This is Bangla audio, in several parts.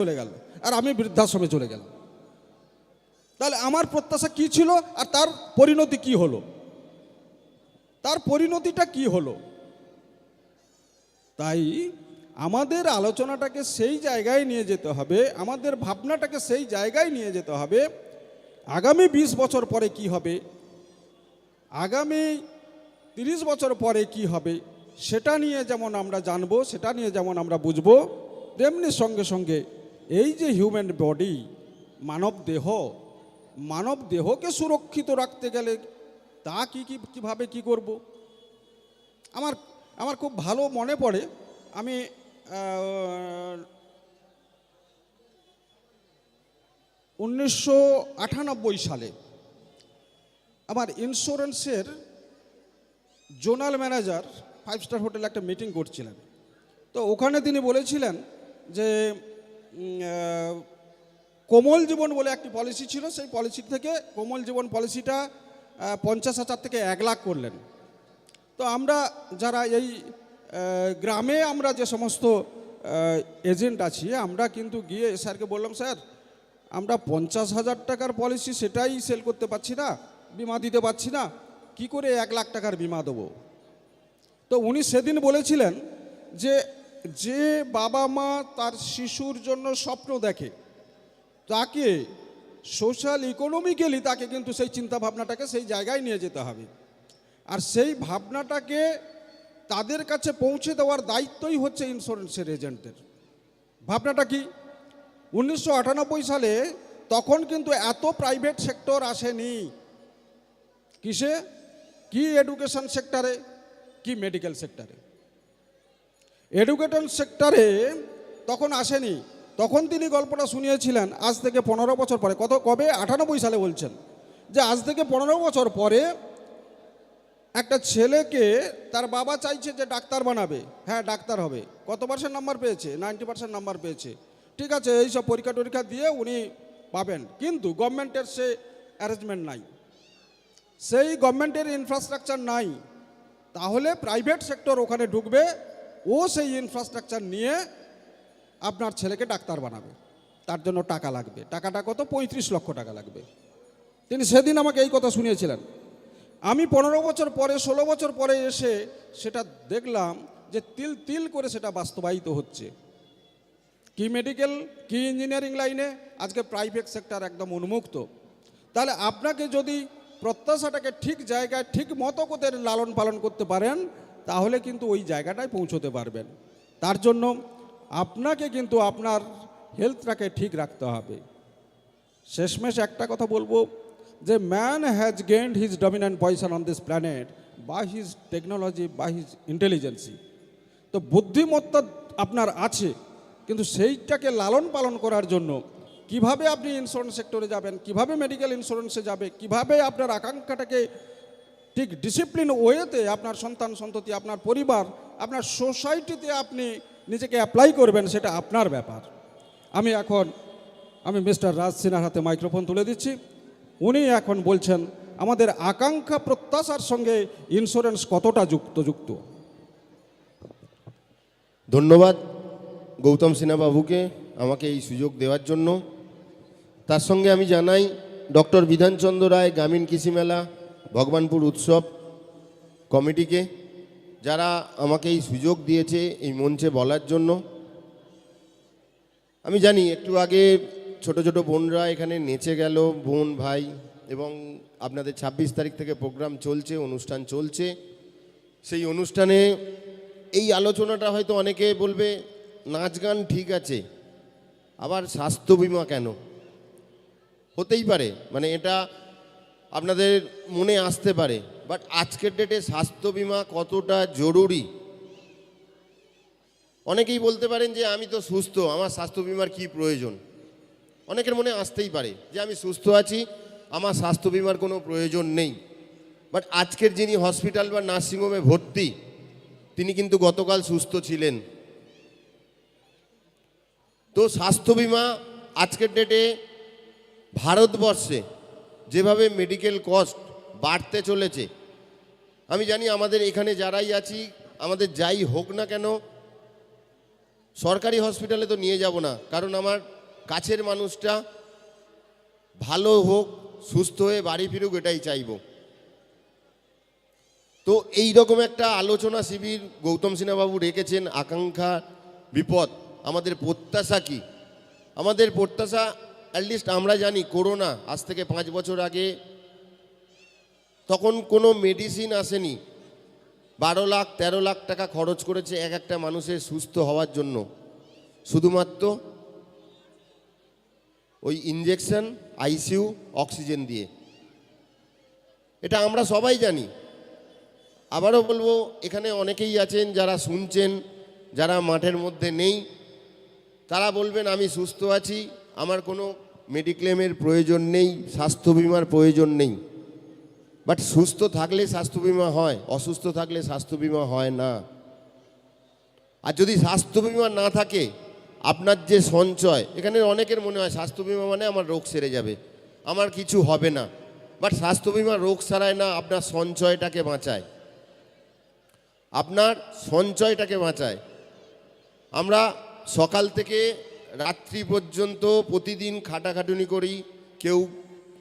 চলে গেল। আর আমি বৃদ্ধাশ্রমে চলে গেলাম। তাহলে আমার প্রত্যাশা কি ছিল আর তার পরিণতি কি হলো? তার পরিণতিটা কি হলো? তাই আমাদের আলোচনাটাকে সেই জায়গায় নিয়ে যেতে হবে, আমাদের ভাবনাটাকে সেই জায়গায় নিয়ে যেতে হবে, আগামী বিশ বছর পরে কি হবে? আগামী তিরিশ বছর পরে কি হবে? সেটা নিয়ে যেমন আমরা জানব, সেটা নিয়ে যেমন আমরা বুঝব, তেমনি সঙ্গে সঙ্গে এই যে হিউম্যান বডি মানব দেহ, মানব দেহকে সুরক্ষিত রাখতে গেলে তা কি কি, কীভাবে কি করব? আমার আমার খুব ভালো মনে পড়ে, আমি উনিশশো আটানব্বই সালে আমার ইন্স্যুরেন্সের জোনাল ম্যানেজার ফাইভ স্টার হোটেলে একটা মিটিং করছিলেন। তো ওখানে তিনি বলেছিলেন যে কোমল জীবন বলে একটি পলিসি ছিল, সেই পলিসি থেকে কোমল জীবন পলিসিটা পঞ্চাশ হাজার থেকে এক লাখ করলেন। তো আমরা যারা এই গ্রামে আমরা যে সমস্ত এজেন্ট আছি, আমরা কিন্তু গিয়ে স্যারকে বললাম, স্যার, আমরা পঞ্চাশ হাজার টাকার পলিসি সেটাই সেল করতে পারছি না, বিমা দিতে পারছি না, কি করে এক লাখ টাকার বিমা দেবো? তো উনি সেদিন বলেছিলেন যে যে বাবা মা তার শিশুর জন্য স্বপ্ন দেখে, তাকে সোশ্যাল ইকোনমিক্যালি তাকে কিন্তু সেই চিন্তা ভাবনাটাকে সেই জায়গায় নিয়ে যেতে হবে। আর সেই ভাবনাটাকে তাদের কাছে পৌঁছে দেওয়ার দায়িত্বই হচ্ছে ইন্স্যুরেন্সের এজেন্টের ভাবনাটা কি? উনিশশো আটানব্বই সালে তখন কিন্তু এত প্রাইভেট সেক্টর আসেনি। কিসে? কি এডুকেশন সেক্টরে কি মেডিকেল সেক্টরে এডুকেশন সেক্টরে তখন আসেনি। তখন তিনি গল্পটা শুনিয়েছিলেন, আজ থেকে পনেরো বছর পরে। কত, কবে? আটানব্বই সালে বলছেন যে, আজ থেকে পনেরো বছর পরে একটা ছেলেকে তার বাবা চাইছে যে ডাক্তার বানাবে। হ্যাঁ ডাক্তার হবে। কত পার্সেন্ট নাম্বার পেয়েছে? নাইনটি পার্সেন্ট নাম্বার পেয়েছে। ঠিক আছে, এই সব পরীক্ষা টরীক্ষা দিয়ে উনি পাবেন। কিন্তু গভর্নমেন্টের সে অ্যারেঞ্জমেন্ট নাই। সেই গভর্নমেন্টের ইনফ্রাস্ট্রাকচার নাই। তাহলে প্রাইভেট সেক্টর ওখানে ঢুকবে। ও সেই ইনফ্রাস্ট্রাকচার নিয়ে আপনার ছেলেকে ডাক্তার বানাবে। তার জন্য টাকা লাগবে। টাকাটা কত? পঁয়ত্রিশ লক্ষ টাকা লাগবে। তিনি সেদিন আমাকে এই কথা শুনিয়েছিলেন। আমি পনেরো বছর পরে, ষোলো বছর পরে এসে সেটা দেখলাম যে তিল তিল করে সেটা বাস্তবায়িত হচ্ছে। কি মেডিকেল কি ইঞ্জিনিয়ারিং লাইনে আজকে প্রাইভেট সেক্টর একদম উন্মুক্ত। তাহলে আপনাকে যদি প্রত্যাশাটাকে ঠিক জায়গায়, ঠিক মতো করে লালন পালন করতে পারেন তাহলে কিন্তু ওই জায়গাটায় পৌঁছতে পারবেন। তার জন্য আপনাকে কিন্তু আপনার হেলথটাকে ঠিক রাখতে হবে। শেষমেশ একটা কথা বলব, যে man has gained his dominant position on this planet বা হিজ টেকনোলজি বা হিজ ইন্টেলিজেন্সি তো বুদ্ধিমত্তা আপনার আছে, কিন্তু সেইটাকে লালন পালন করার জন্য কীভাবে আপনি ইন্স্যুরেন্স সেক্টরে যাবেন, কীভাবে মেডিকেল ইন্স্যুরেন্সে যাবে, কীভাবে আপনার আকাঙ্ক্ষাটাকে ঠিক ডিসিপ্লিন ওয়েতে আপনার সন্তান, সন্ততি, আপনার পরিবার, আপনার সোসাইটিতে আপনি নিজেকে অ্যাপ্লাই করবেন সেটা আপনার ব্যাপার। আমি এখন, আমি মিস্টার রাজ সিনহার হাতে মাইক্রোফোন তুলে দিচ্ছি। উনি এখন বলছেন, আমাদের আকাঙ্ক্ষা প্রত্যাশার সঙ্গে ইন্স্যুরেন্স কতটা যুক্ত যুক্ত? ধন্যবাদ গৌতম সিনহাবাবুকে আমাকে এই সুযোগ দেওয়ার জন্য। তার সঙ্গে আমি জানাই, ডক্টর বিধানচন্দ্র রায়, গ্রামীণ কৃষি মেলা ভগবানপুর উৎসব কমিটিকে, যারা আমাকে এই সুযোগ দিয়েছে এই মঞ্চে বলার জন্য। আমি জানি, একটু আগে ছোট ছোট বোনরা এখানে নেচে গেল, বোন, ভাই, এবং আপনাদের ২৬ তারিখ থেকে প্রোগ্রাম চলছে, অনুষ্ঠান চলছে। সেই অনুষ্ঠানে এই আলোচনাটা হয়তো অনেকে বলবে, নাচ গান ঠিক আছে, আবার স্বাস্থ্য বিমা কেন? হতেই পারে। মানে এটা আপনাদের মনে আসতে পারে বাট আজকের ডেটে স্বাস্থ্য বিমা কতটা জরুরি? অনেকেই বলতে পারেন যে আমি তো সুস্থ, আমার স্বাস্থ্য বিমার কী প্রয়োজন? অনেকের মনে আসতেই পারে যে আমি সুস্থ আছি, আমার স্বাস্থ্য বিমার কোনো প্রয়োজন নেই। বাট আজকের যিনি হসপিটাল বা নার্সিংহোমে ভর্তি, তিনি কিন্তু গতকাল সুস্থ ছিলেন। তো স্বাস্থ্য বিমা আজকের ডেটে ভারতবর্ষে যেভাবে মেডিকেল কস্ট বাড়তে চলেছে, আমি জানি আমাদের এখানে যারাই আছি, আমাদের যাই হোক না কেন, সরকারি হসপিটালে তো নিয়ে যাব না, কারণ আমার কাছের মানুষটা ভালো হোক, সুস্থ হয়ে বাড়ি ফিরুক এটাই চাইব। তো এই রকম একটা আলোচনা শিবির গৌতম সিনহাবাবু রেখেছেন, আকাঙ্ক্ষা, বিপদ, আমাদের প্রত্যাশা কি? আমাদের প্রত্যাশা অ্যাটলিস্ট আমরা জানি করোনা আজ থেকে পাঁচ বছর আগে, তখন কোনো মেডিসিন আসেনি। বারো লাখ, তেরো লাখ টাকা খরচ করেছে এক একটা মানুষের সুস্থ হওয়ার জন্য। শুধুমাত্র ওই ইঞ্জেকশন আইসিইউ অক্সিজেন দিয়ে। এটা আমরা সবাই জানি। আবারও বলব, এখানে অনেকেই আছেন যারা শুনছেন, যারা মাঠের মধ্যে নেই, তারা বলবেন, আমি সুস্থ আছি। আমার কোনো মেডিক্লেমের প্রয়োজন নেই, স্বাস্থ্য বিমার প্রয়োজন নেই। বাট সুস্থ থাকলে স্বাস্থ্য বিমা হয়, অসুস্থ থাকলে স্বাস্থ্য বিমা হয় না। আর যদি স্বাস্থ্য বিমা না থাকে, আপনার যে সঞ্চয়, এখানে অনেকের মনে হয় স্বাস্থ্য বিমা মানে আমার রোগ সেরে যাবে, আমার কিছু হবে না। বাট স্বাস্থ্য বিমা রোগ সারায় না আপনার সঞ্চয়টাকে বাঁচায়। আপনার সঞ্চয়টাকে বাঁচায়। আমরা সকাল থেকে রাত্রি পর্যন্ত প্রতিদিন খাটাখাটুনি করি, কেউ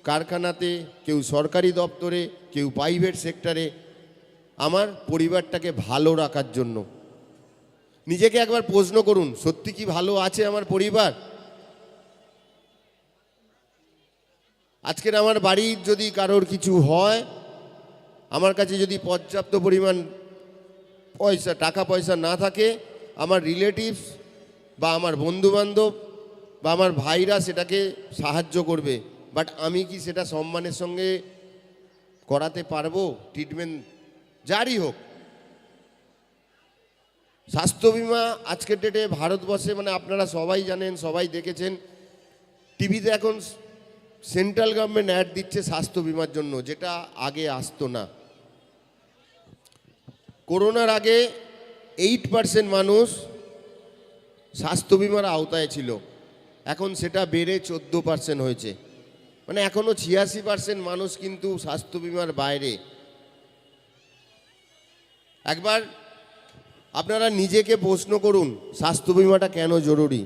কারখানাতে, কেউ সরকারি দপ্তরে, কেউ প্রাইভেট সেক্টরে আমার পরিবারটাকে ভালো রাখার জন্য। নিজেকে একবার প্রশ্ন করুন, সত্যি কি ভালো আছে আমার পরিবার? আজকের আমার বাড়ির যদি কারোর কিছু হয়, আমার কাছে যদি পর্যাপ্ত পরিমাণ পয়সা, টাকা পয়সা না থাকে, আমার রিলেটিভস বা আমার বন্ধুবান্ধব বা আমার ভাইরা সেটাকে সাহায্য করবে বাট আমি কি সেটা সম্মানের সঙ্গে করাতে পারব? ট্রিটমেন্ট যারই হোক। স্বাস্থ্য বিমা আজকের ডেটে ভারতবর্ষে মানে আপনারা সবাই জানেন, সবাই দেখেছেন, টিভিতে এখন সেন্ট্রাল গভর্নমেন্ট অ্যাড দিচ্ছে স্বাস্থ্য বিমার জন্য, যেটা আগে আসতো না। করোনার আগে এইট পার্সেন্ট মানুষ স্বাস্থ্য বিমার আওতায় ছিল। এখন সেটা বেড়ে চোদ্দ পার্সেন্ট হয়েছে। মানে এখনও ছিয়াশি পার্সেন্ট মানুষ কিন্তু স্বাস্থ্য বিমার বাইরে। একবার আপনারা নিজেকে প্রশ্ন করুন, স্বাস্থ্য বিমাটা কেন জরুরি?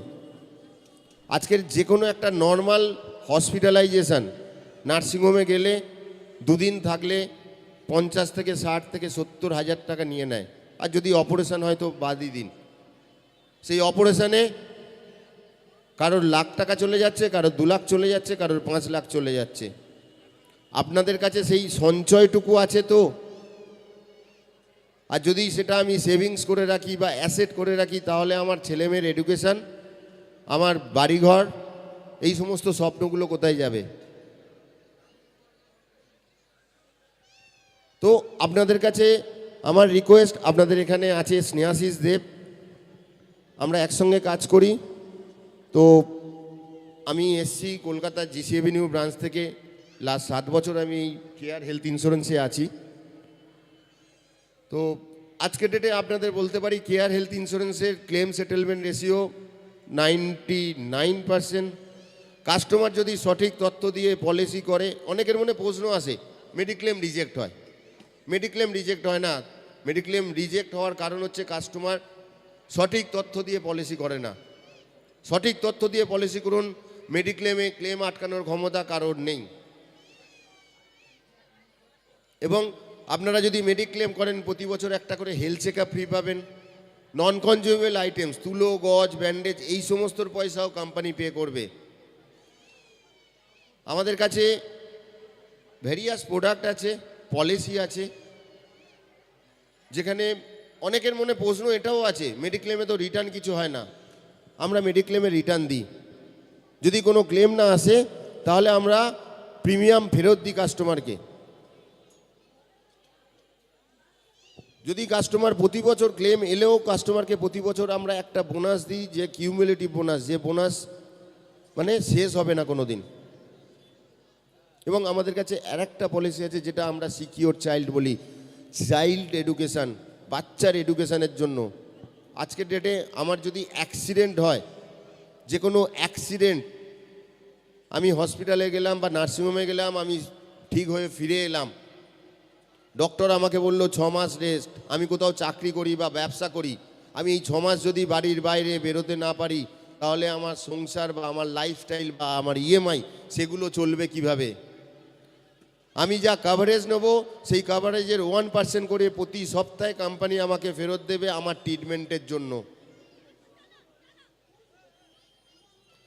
আজকের যে কোনো একটা নর্মাল হসপিটালাইজেশন নার্সিংহোমে গেলে দুদিন থাকলে পঞ্চাশ থেকে ষাট থেকে সত্তর হাজার টাকা নিয়ে নেয়। আর যদি অপারেশন হয় তো বাদই দিন। সেই অপারেশানে কারোর লাখ টাকা চলে যাচ্ছে, কারোর দু লাখ চলে যাচ্ছে, কারোর পাঁচ লাখ চলে যাচ্ছে। আপনাদের কাছে সেই সঞ্চয়টুকু আছে তো? আর যদি সেটা আমি সেভিংস করে রাখি বা অ্যাসেট করে রাখি, তাহলে আমার ছেলেমেয়ের এডুকেশন, আমার বাড়িঘর, এই সমস্ত স্বপ্নগুলো কোথায় যাবে? তো আপনাদের কাছে আমার রিকোয়েস্ট আপনাদের এখানে আছে স্নেহাশিস দেব। আমরা একসঙ্গে কাজ করি। তো আমি এসছি কলকাতার জিসি এভিনিউ ব্রাঞ্চ থেকে। লাস্ট সাত বছর আমি কেয়ার হেলথ ইন্স্যুরেন্সে আছি। তো আজকের ডেটে আপনাদের বলতে পারি কেয়ার হেলথ ইন্স্যুরেন্সের claim settlement ratio ninety nine percent customer যদি সঠিক তথ্য দিয়ে পলিসি করে, অনেকের মনে প্রশ্ন আসে মেডিক্লেম রিজেক্ট হয়। মেডিক্লেম রিজেক্ট হয় না। মেডিক্লেম রিজেক্ট হওয়ার কারণ হচ্ছে কাস্টমার সঠিক তথ্য দিয়ে পলিসি করে না। সঠিক তথ্য দিয়ে পলিসি করুন, মেডিক্লেমে ক্লেম আটকানোর ক্ষমতা কারোর নেই। এবং আপনারা যদি মেডিক্লেম করেন, প্রতি বছর একটা করে হেলথ চেক ফ্রি পাবেন। নন কনজিউমেবল আইটেমস তুলো, গজ ব্যান্ডেজ এই সমস্তর পয়সাও কোম্পানি পে করবে। আমাদের কাছে ভেরিয়াস প্রোডাক্ট আছে পলিসি আছে, যেখানে অনেকের মনে প্রশ্ন এটাও আছে মেডিক্লেমে তো রিটার্ন কিছু হয় না। আমরা মেডিক্লেমে রিটার্ন দিই। যদি কোনো ক্লেম না আসে, তাহলে আমরা প্রিমিয়াম ফেরত দিই কাস্টমারকে যদি কাস্টমার প্রতি বছর ক্লেম এলেও কাস্টমারকে প্রতি বছর আমরা একটা বোনাস দিই, যে কিউমুলেটিভ বোনাস যে বোনাস মানে শেষ হবে না কোনো দিন এবং আমাদের কাছে আর একটা পলিসি আছে, যেটা আমরা সিকিওর চাইল্ড বলি চাইল্ড এডুকেশান বাচ্চার এডুকেশানের জন্য। আজকের ডেটে আমার যদি অ্যাক্সিডেন্ট হয় যে কোনো অ্যাক্সিডেন্ট আমি হসপিটালে গেলাম বা নার্সিংহোমে গেলাম, আমি ঠিক হয়ে ফিরে এলাম। ডক্টর আমাকে বলল, ছ মাস রেস্ট আমি কোথাও চাকরি করি বা ব্যবসা করি। আমি এই ছ মাস যদি বাড়ির বাইরে বেরোতে না পারি, তাহলে আমার সংসার বা আমার লাইফস্টাইল বা আমার ইএমআই সেগুলো চলবে কীভাবে? আমি যা কাভারেজ নেব, সেই কাভারেজের ওয়ান পার্সেন্ট করে প্রতি সপ্তাহে কোম্পানি আমাকে ফেরত দেবে আমার ট্রিটমেন্টের জন্য।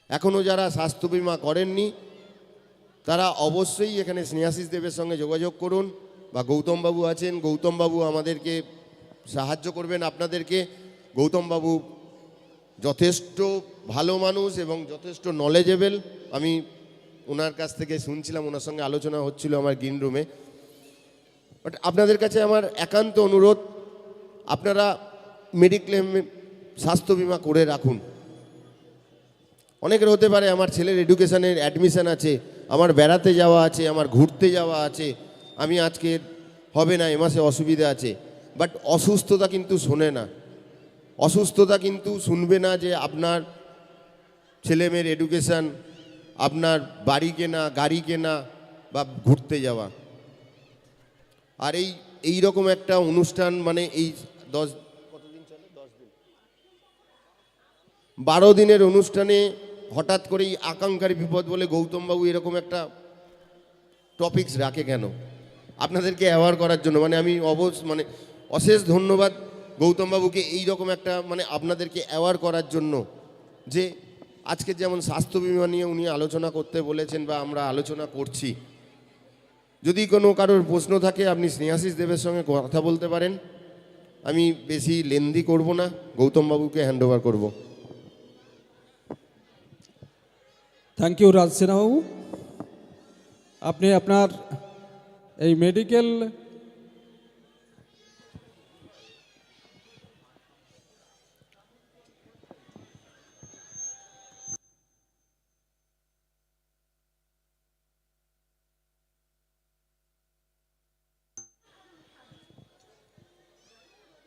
এখনও যারা স্বাস্থ্য বিমা করেননি, তারা অবশ্যই এখানে স্নেহাশিস দেবের সঙ্গে যোগাযোগ করুন, বা গৌতমবাবু আছেন গৌতমবাবু আমাদেরকে সাহায্য করবেন আপনাদেরকে। গৌতমবাবু যথেষ্ট ভালো মানুষ এবং যথেষ্ট নলেজেবল আমি ওনার কাছ থেকে শুনছিলাম ওনার সঙ্গে আলোচনা হচ্ছিল আমার গ্রিন রুমে বাট আপনাদের কাছে আমার একান্ত অনুরোধ, আপনারা মেডিক্লেম স্বাস্থ্য বিমা করে রাখুন। অনেকের হতে পারে আমার ছেলের এডুকেশনের অ্যাডমিশান আছে, আমার বেড়াতে যাওয়া আছে, আমার ঘুরতে যাওয়া আছে, আমি আজকে হবে না, এ মাসে অসুবিধা আছে। বাট অসুস্থতা কিন্তু শোনে না। অসুস্থতা কিন্তু শুনবে না যে আপনার ছেলেমেয়ের এডুকেশন আপনার বাড়ি কেনা, গাড়ি কেনা বা ঘুরতে যাওয়া। আর এই এই রকম একটা অনুষ্ঠান মানে এই দশ কতদিন চলে? দশ দিন। বারো দিনের অনুষ্ঠানে হঠাৎ করেই আকাঙ্ক্ষার বিপদ বলে গৌতমবাবু এরকম একটা টপিকস রাখে কেন? আপনাদেরকে অ্যাওয়ার করার জন্য মানে আমি অবশ মানে অশেষ ধন্যবাদ গৌতমবাবুকে এই রকম একটা মানে আপনাদেরকে অ্যাওয়ার করার জন্য যে আজকে যেমন স্বাস্থ্য বিমা নিয়ে উনি আলোচনা করতে বলেছেন বা আমরা আলোচনা করছি, যদি কোনো কারোর প্রশ্ন থাকে, আপনি স্নেহাশিস দেবের সঙ্গে কথা বলতে পারেন। আমি বেশি লেন্দি করব না, গৌতমবাবুকে হ্যান্ড ওভার করব। থ্যাংক ইউ রাজ সিনহাবাবু আপনি আপনার এই মেডিকেল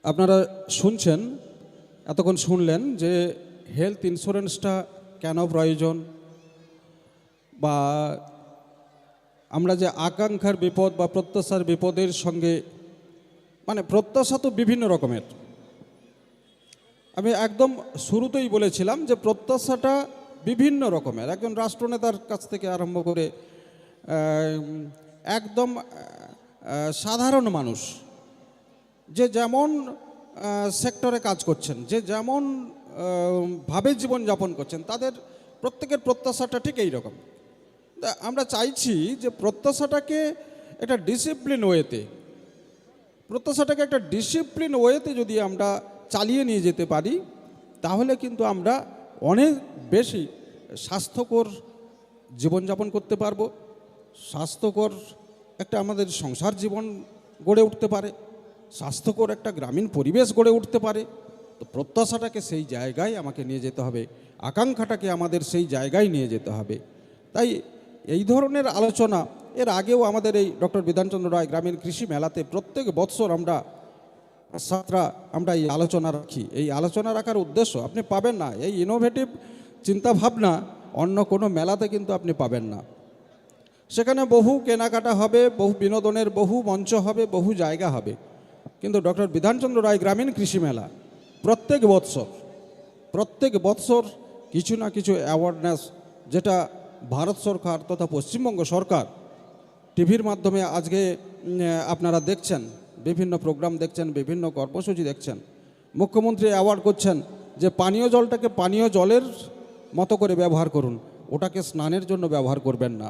আপনারা শুনছেন, এতক্ষণ শুনলেন যে হেলথ ইন্স্যুরেন্সটা কেন প্রয়োজন? বা আমরা যে আকাঙ্ক্ষার বিপদ বা প্রত্যাশার বিপদের সঙ্গে মানে প্রত্যাশা তো বিভিন্ন রকমের। আমি একদম শুরুতেই বলেছিলাম যে প্রত্যাশাটা বিভিন্ন রকমের। একজন রাষ্ট্রনেতার কাছ থেকে আরম্ভ করে একদম সাধারণ মানুষ যে যেমন সেক্টরে কাজ করছেন, যে যেমন ভাবে জীবনযাপন করছেন, তাদের প্রত্যেকের প্রত্যাশাটা ঠিক এই রকম তা আমরা চাইছি যে প্রত্যাশাটাকে একটা ডিসিপ্লিন ওয়েতে প্রত্যাশাটাকে একটা ডিসিপ্লিন ওয়েতে যদি আমরা চালিয়ে নিয়ে যেতে পারি, তাহলে কিন্তু আমরা অনেক বেশি স্বাস্থ্যকর জীবনযাপন করতে পারব, স্বাস্থ্যকর একটা আমাদের সংসার জীবন গড়ে উঠতে পারে। স্বাস্থ্যকর একটা গ্রামীণ পরিবেশ গড়ে উঠতে পারে। তো প্রত্যাশাটাকে সেই জায়গায় আমাকে নিয়ে যেতে হবে। আকাঙ্ক্ষাটাকে আমাদের সেই জায়গায় নিয়ে যেতে হবে। তাই এই ধরনের আলোচনা, এর আগেও আমাদের এই ডক্টর বিধানচন্দ্র রায় গ্রামীণ কৃষি মেলাতে প্রত্যেক বৎসর আমরা ছাত্রা আমরা এই আলোচনা রাখি। এই আলোচনা রাখার উদ্দেশ্য, আপনি পাবেন না। এই ইনোভেটিভ চিন্তাভাবনা অন্য কোনো মেলাতে কিন্তু আপনি পাবেন না। সেখানে বহু কেনাকাটা হবে, বহু বিনোদনের বহু মঞ্চ হবে, বহু জায়গা হবে। কিন্তু ডক্টর বিধানচন্দ্র রায় গ্রামীণ কৃষি মেলা প্রত্যেক বৎসর প্রত্যেক বৎসর কিছু না কিছু অ্যাওয়ারনেস যেটা ভারত সরকার তথা পশ্চিমবঙ্গ সরকার টিভির মাধ্যমে আজকে আপনারা দেখছেন, বিভিন্ন প্রোগ্রাম দেখছেন, বিভিন্ন কর্মসূচি দেখছেন। মুখ্যমন্ত্রী অ্যাওয়ার্ড করছেন যে পানীয় জলটাকে পানীয় জলের মতো করে ব্যবহার করুন, ওটাকে স্নানের জন্য ব্যবহার করবেন না।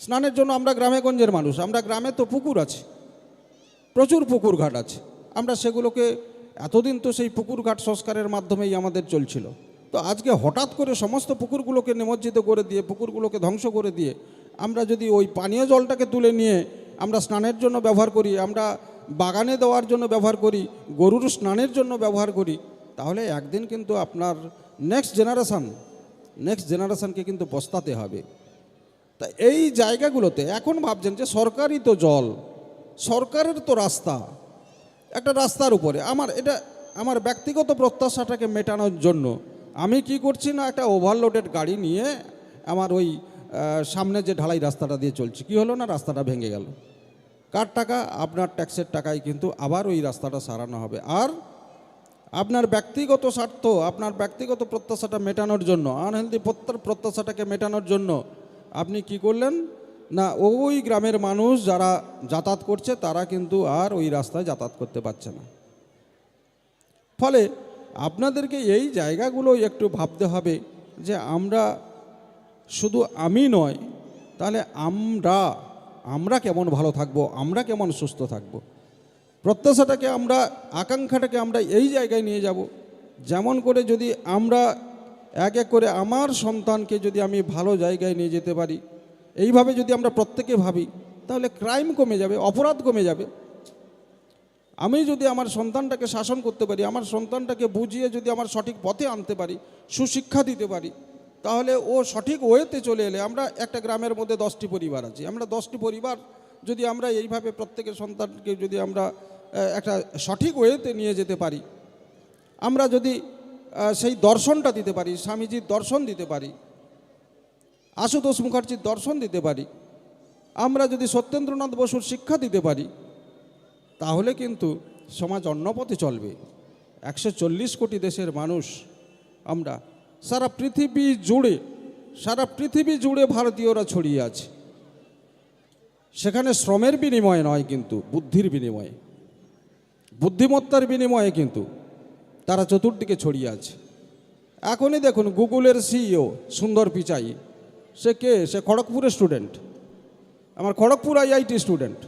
স্নানের জন্য আমরা গ্রামে গঞ্জের মানুষ, আমরা গ্রামে তো পুকুর আছে। প্রচুর পুকুর ঘাট আছে। আমরা সেগুলোকে, এতদিন তো সেই পুকুর ঘাট সংস্কারের মাধ্যমেই আমাদের চলছিল। তো আজকে হঠাৎ করে সমস্ত পুকুরগুলোকে নিমজ্জিত করে দিয়ে, পুকুরগুলোকে ধ্বংস করে দিয়ে, আমরা যদি ওই পানীয় জলটাকে তুলে নিয়ে আমরা স্নানের জন্য ব্যবহার করি, আমরা বাগানে দেওয়ার জন্য ব্যবহার করি, গরুর স্নানের জন্য ব্যবহার করি, তাহলে একদিন কিন্তু আপনার নেক্সট জেনারেশান নেক্সট জেনারেশানকে কিন্তু পস্তাতে হবে। তা এই জায়গাগুলোতে এখন ভাবছেন যে সরকারই তো জল সরকারের তো রাস্তা, একটা রাস্তার উপরে। আমার এটা, আমার ব্যক্তিগত প্রত্যাশাটাকে মেটানোর জন্য আমি কি করছি না একটা ওভারলোডেড গাড়ি নিয়ে আমার ওই সামনে যে ঢালাই রাস্তাটা দিয়ে চলছে? কি হলো না রাস্তাটা ভেঙে গেল? কার টাকা? আপনার ট্যাক্সের টাকায় কিন্তু আবার ওই রাস্তাটা সারানো হবে। আর আপনার ব্যক্তিগত স্বার্থ, আপনার ব্যক্তিগত প্রত্যাশাটা মেটানোর জন্য আনহেলদি প্রত্যাশাটাকে মেটানোর জন্য আপনি কি করলেন? না, ওই গ্রামের মানুষ যারা যাতায়াত করছে, তারা কিন্তু আর ওই রাস্তায় যাতায়াত করতে পারছে না। ফলে আপনাদেরকে এই জায়গাগুলো একটু ভাবতে হবে যে আমরা শুধু আমি নয়, তাহলে আমরা আমরা কেমন ভালো থাকব, আমরা কেমন সুস্থ থাকব? প্রত্যাশাটাকে আমরা, আকাঙ্ক্ষাটাকে আমরা এই জায়গায় নিয়ে যাব। যেমন করে যদি আমরা এক এক করে আমার সন্তানকে যদি আমি ভালো জায়গায় নিয়ে যেতে পারি এইভাবে যদি আমরা প্রত্যেকে ভাবি, তাহলে ক্রাইম কমে যাবে, অপরাধ কমে যাবে। আমি যদি আমার সন্তানটাকে শাসন করতে পারি, আমার সন্তানটাকে বুঝিয়ে যদি আমার সঠিক পথে আনতে পারি, সুশিক্ষা দিতে পারি, তাহলে ও সঠিক ওয়েতে চলে এলে আমরা একটা গ্রামের মধ্যে দশটি পরিবার আছি। আমরা দশটি পরিবার যদি আমরা এইভাবে প্রত্যেকের সন্তানকে যদি আমরা একটা সঠিক ওয়েতে নিয়ে যেতে পারি, আমরা যদি সেই দর্শনটা দিতে পারি, স্বামীজির দর্শন দিতে পারি আশুতোষ মুখার্জির দর্শন দিতে পারি। আমরা যদি সত্যেন্দ্রনাথ বসুর শিক্ষা দিতে পারি, তাহলে কিন্তু সমাজ অন্যপথে চলবে। একশো চল্লিশ কোটি দেশের মানুষ আমরা সারা পৃথিবী জুড়ে, সারা পৃথিবী জুড়ে ভারতীয়রা ছড়িয়ে আছে। সেখানে শ্রমের বিনিময়ে নয় কিন্তু, বুদ্ধির বিনিময়ে। বুদ্ধিমত্তার বিনিময়ে কিন্তু তারা চতুর্দিকে ছড়িয়ে আছে। এখনই দেখুন গুগলের সিইও সুন্দর পিচাই। সে কে? সে খড়গপুরের স্টুডেন্ট আমার খড়গপুর আইআইটি স্টুডেন্ট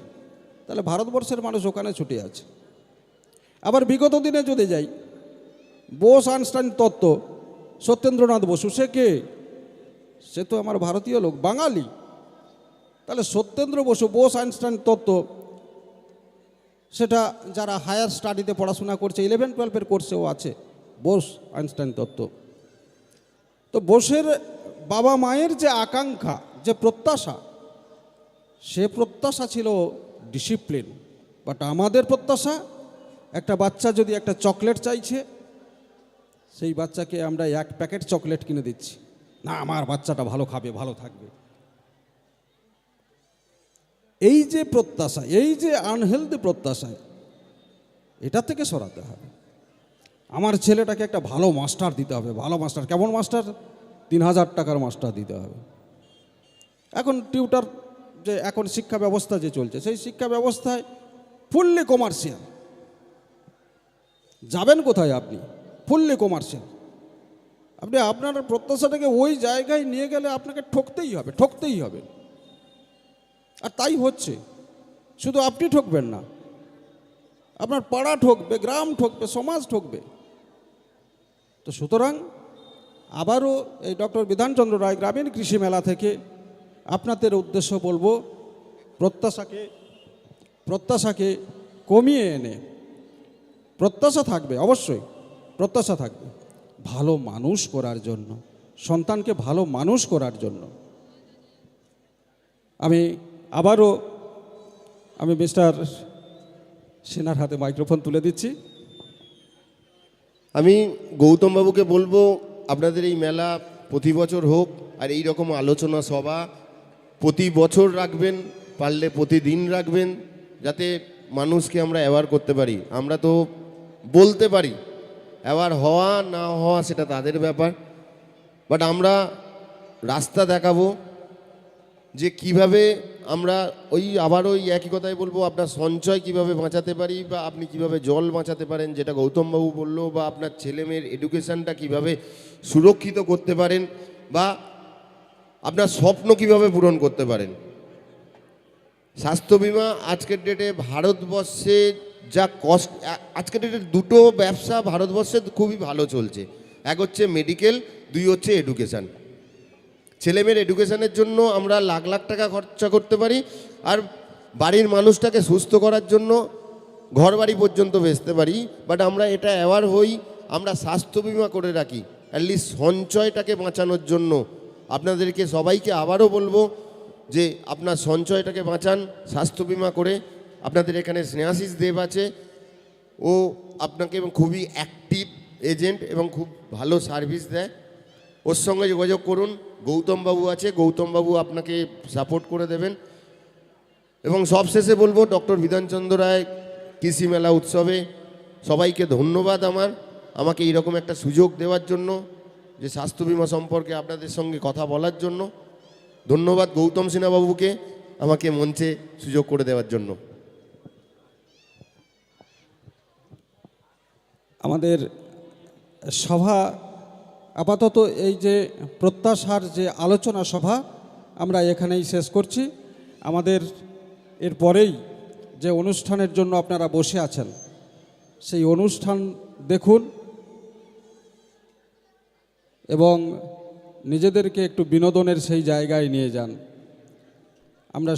তাহলে ভারতবর্ষের মানুষ ওখানে ছুটে আছে। আবার বিগত দিনে যদি যাই, বোস আনস্টাইন তত্ত্ব, সত্যেন্দ্রনাথ বসু, সে কে? সে তো আমার ভারতীয় লোক, বাঙালি। তাহলে সত্যেন্দ্র বসু, বোস আইনস্টাইন তত্ত্ব, সেটা যারা হায়ার স্টাডিতে পড়াশোনা করছে ইলেভেন টুয়েলভের কোর্সেও আছে, বোস আইনস্টাইন তত্ত্ব। তো বোসের বাবা মায়ের যে আকাঙ্ক্ষা, যে প্রত্যাশা, সে প্রত্যাশা ছিল ডিসিপ্লিন বাট আমাদের প্রত্যাশা, একটা বাচ্চা যদি একটা চকলেট চাইছে, সেই বাচ্চাকে আমরা এক প্যাকেট চকলেট কিনে দিচ্ছি। না, আমার বাচ্চাটা ভালো খাবে, ভালো থাকবে। এই যে প্রত্যাশা, এই যে আনহেলদি প্রত্যাশা, এটা থেকে সরাতে হবে। আমার ছেলেটাকে একটা ভালো মাস্টার দিতে হবে, ভালো মাস্টার কেমন মাস্টার তিন হাজার টাকার মাস্টার দিতে হবে। এখন টিউটার যে এখন শিক্ষা ব্যবস্থা যে চলছে, সেই শিক্ষা ব্যবস্থায় ফুললি কমার্শিয়াল যাবেন কোথায় আপনি? ফুললি কমার্শিয়াল আপনি আপনার প্রত্যাশাটাকে ওই জায়গায় নিয়ে গেলে আপনাকে ঠকতেই হবে ঠকতেই হবে। আর তাই হচ্ছে। শুধু আপনি ঠকবেন না। আপনার পাড়া ঠকবে, গ্রাম ঠকবে, সমাজ ঠকবে। তো সুতরাং আবারও এই ডক্টর বিধানচন্দ্র রায় গ্রামীণ কৃষি মেলা থেকে আপনাদের উদ্দেশ্য বলব, প্রত্যাশাকে প্রত্যাশাকে কমিয়ে এনে, প্রত্যাশা থাকবে, অবশ্যই প্রত্যাশা থাকবে, ভালো মানুষ করার জন্য, সন্তানকে ভালো মানুষ করার জন্য। আমি আবারও, আমি মিস্টার সেনার হাতে মাইক্রোফোন তুলে দিচ্ছি। আমি গৌতমবাবুকে বলব আপনাদের এই মেলা প্রতি বছর হোক আর এই রকম আলোচনা সভা প্রতি বছর রাখবেন, পারলে প্রতিদিন রাখবেন, যাতে মানুষকে আমরা অ্যাওয়ার করতে পারি। আমরা তো বলতে পারি অ্যাওয়ার হওয়া না হওয়া সেটা তাদের ব্যাপার। বাট আমরা রাস্তা দেখাবো যে কীভাবে আমরা ওই আবার ওই একই কথাই বলব, আপনার সঞ্চয় কীভাবে বাঁচাতে পারি বা আপনি কীভাবে জল বাঁচাতে পারেন, যেটা গৌতমবাবু বলল, বা আপনার ছেলেমেয়ের এডুকেশনটা কীভাবে সুরক্ষিত করতে পারেন, বা আপনার স্বপ্ন কীভাবে পূরণ করতে পারেন। স্বাস্থ্য বিমা আজকের ডেটে ভারতবর্ষে যা কস্ট আজকের ডেটে দুটো ব্যবসা ভারতবর্ষে খুবই ভালো চলছে। এক হচ্ছে মেডিকেল দুই হচ্ছে এডুকেশান ছেলেমেয়ের এডুকেশনের জন্য আমরা লাখ লাখ টাকা খরচা করতে পারি আর বাড়ির মানুষটাকে সুস্থ করার জন্য ঘর বাড়ি পর্যন্ত বেচতে পারি। বাট আমরা এটা অ্যাওয়ার হই, আমরা স্বাস্থ্য বিমা করে রাখি। অ্যাটলিস্ট সঞ্চয়টাকে বাঁচানোর জন্য। আপনাদেরকে সবাইকে আবারও বলব যে আপনার সঞ্চয়টাকে বাঁচান, স্বাস্থ্য বিমা করে। আপনাদের এখানে স্নেহাশিস দেব আছে। ও আপনাকে খুবই অ্যাক্টিভ এজেন্ট এবং খুব ভালো সার্ভিস দেয়। ওর সঙ্গে যোগাযোগ করুন। গৌতমবাবু আছে, গৌতমবাবু আপনাকে সাপোর্ট করে দেবেন। এবং সবশেষে বলব, ডক্টর বিধানচন্দ্র রায় কৃষি মেলা উৎসবে সবাইকে ধন্যবাদ আমার। আমাকে এইরকম একটা সুযোগ দেওয়ার জন্য, যে স্বাস্থ্য বিমা সম্পর্কে আপনাদের সঙ্গে কথা বলার জন্য। ধন্যবাদ গৌতম সিনহাবাবুকে আমাকে মঞ্চে সুযোগ করে দেওয়ার জন্য। আমাদের সভা আপাতত এই যে প্রত্যাশার যে আলোচনা সভা, আমরা এখানেই শেষ করছি। আমাদের এর পরেই যে অনুষ্ঠানের জন্য আপনারা বসে আছেন, সেই অনুষ্ঠান দেখুন এবং নিজেদেরকে একটু বিনোদনের সেই জায়গায় নিয়ে যান। আমরা